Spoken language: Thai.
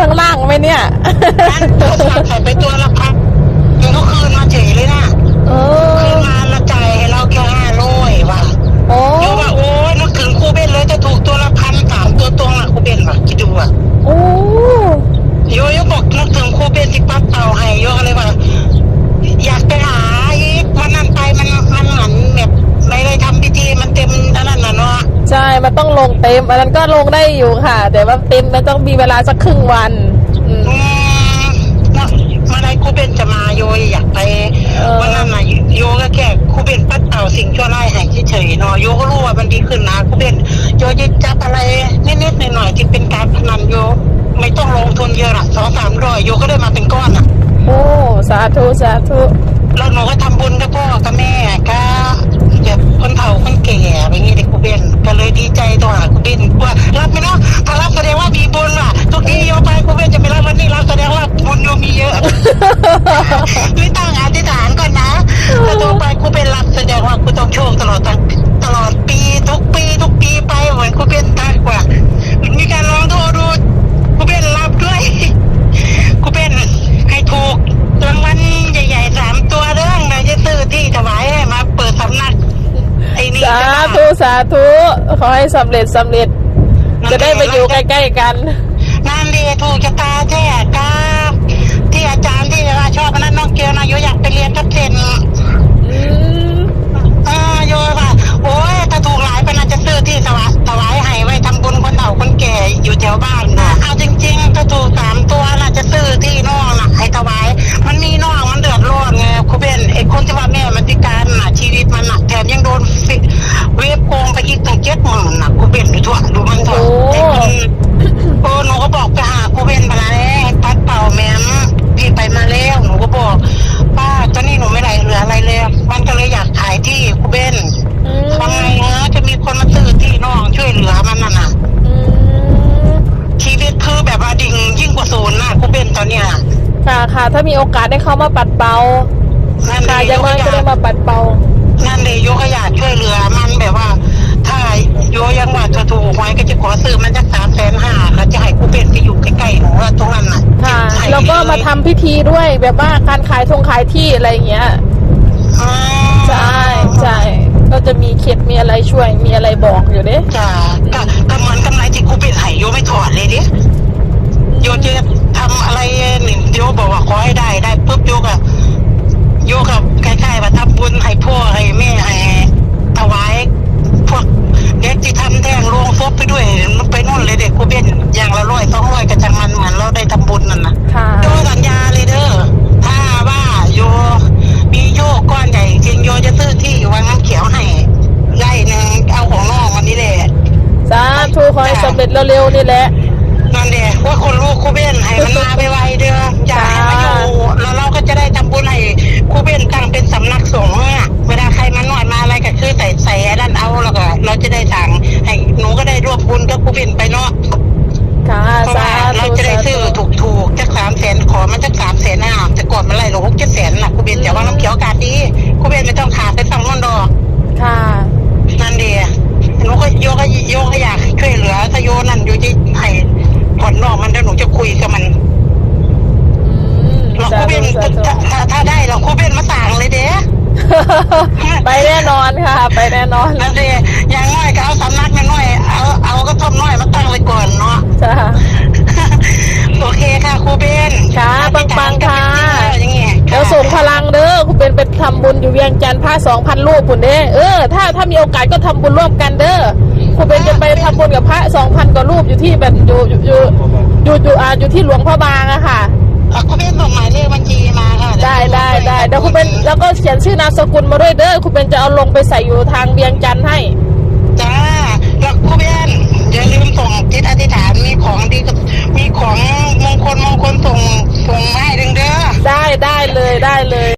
ทั้งล่างไหมเนี่ย นั่นตัวใครไป ต้องลงเต็มอันนั้นก็ลงได้อยู่ค่ะ แต่ว่าเต็มมันต้องมีเวลาสักครึ่งวัน อืม อืมเนาะเมื่อไรครูเบนจะมาโยอยากไปเออ วันนั้นน่ะโยก็แค่ครูเบนปัดเต่าสิ่งชั่วร้ายให้เฉยๆเนาะโยก็รู้ว่ามันดีขึ้นนะครูเบนโยจะจับอะไรนิดๆหน่อยๆที่เป็นการพนันโยไม่ต้องลงทุนเยอะหรอกสองสามร้อยโยก็ได้มาเป็นก้อนอะโอ้ สาธุ สาธุ แล้วหนูก็ทำบุญกับพ่อกับแม่ก็แไม่ตั้งอธิษฐานก่อนนะถ้าโยไปครูเบนรับแสดงว่ากูต้องโชคตลอดทั้งตลอดปีทุกปีทุกปีไปเหมือนครูเบนทักว่า มีการลองโทรดูครูเบนรับด้วยครูเบนให้ถูกรางวัลใหญ่ๆสามตัวเรื่องนายจะซื้อที่ถวายให้มาเปิดสำนักไอ้นี่สาธุสาธุขอให้สำเร็จสำเร็จ จะได้ไปอยู่ใกล้ๆกันนั่นดีถูกชะตาแท้กาที่อาจารย์ที่ว่าชอบนั่นน้องเกี ยวนะโยอยากไปเรียนกับเซน เบนตอนเนี้ยค่ะค่ะ ถ้ามีโอกาสได้เข้ามาปัดเป่านั่นเลค่ะยอย่างน้อยก็ได้มาปัดเป่านั่นเลยโยก็อยากช่วยเหลือมันแบบว่า ถ้าโยยังว่าจะถูกหวยก็จะขอซื้อมันสักสามแสนห้าแล้วจะให้ครูเบนไปอยู่ใกล้ๆหนูว่าตรงนั้นน่ะค่ะให้แล้วก็มาทำพิธีด้วยแบบว่าการขายทงขายที่อะไรอย่างเงี้ยอ่าใช่ใช่ก็จะมีเคล็ดมีอะไรช่วยมีอะไรบอกอยู่เด้จ้ะก็ก็เหมือนกำไรที่ครูเบนให้โยไม่ถอดเลยดิโยจะทำอะไรหนึ่งโยบอกว่าขอให้ได้ได้ปุ๊บโยก็ โยกับคล้ายๆว่าทำบุญให้พ่อให้แม่ให้ถวายพวกเด็กที่ทำแท่งโรงศพไปด้วยมันไปนู่นเลยเด็กกูเบนอย่างละร้อยสองร้อยกระจังมันเหมือนเราได้ทำบุญนั่นนะ ค่ะ โยสัญญาเลยเด้อถ้าว่าโยมีโยกก้อนใหญ่จริงโยจะซื้อที่อยู่วังน้ำเขียวให้ไร่หนึ่งเอาของนอกวันนี้แหละ สาธุขอให้สำเร็ จเร็วๆนี่แหละนั่นเด็ว่าคนลูกครูเบนให้มันมาไปไวๆเด้ออย่าให้มาอยู่แล้วเราก็จะได้ทำบุญให้ครูเบนตั้งเป็นสำนักสงฆ์อะเวลาใครมาหน่อยมาอะไรก็คือใส่ใส่อันนั้นเอาแล้วก็เราจะได้สั่งให้หนูก็ได้ร่วมบุญกับครูเบนไปเนาะค่ะเพราะสา หนูก็โยก็โยก็อยากช่วยเหลือถ้าโยนั่นโยจะให้ผ่อนนอกมันเดี๋ยวหนูจะคุยกับมันอืมเราสาคู่เบธุนสาธุถ้าถ้าถ้าได้เราคู่เบนมาสั่งเลยเด้ ไปแน่นอนค่ะ ไปแน่นอน นั่นเด้อย่างน้อยก็เอาสำนักน้อยๆเอาเอาก็ทอมน้อยมาตั้งไว้ก่อนเนาะ จ้า โอเคค่ะครูเบน ค่ะปังๆค่ะ อย่างเงี้ย เดี๋ยวส่งพลังเด้อคุณเป็นไปทำบุญอ ยู่เวียงจันทร์ผ้าสองพันรูปปุ่นเด้อเออถ้าถ้ามีโอกาสก็ทำบุญร่วมกันเด้อคุณเป็นจะไปทำบุญกับพระสองพันกว่ารูปอยู่ที่แบบอยู่อยู่อยู่อยู่อยู่อ่าอยู่ที่หลวงพ่อบางอะค่ะอะครูเบนส่งหมายเลขบัญชีมาค่ะได้ได้ได้เดี๋ยวคุณเป็นแล้วก็เขียนชื่อนามสกุลมาด้วยเด้อคุณเป็นจะเอาลงไปใส่อยู่ทางเวียงจันทร์ให้จ้าแล้วครูเบนอย่าลืมส่งจิตอธิษฐานมีของดีกับมีของมงคลมงคลส่งส่งมาให้ดึงเด้อได้ได้เลยได้เลย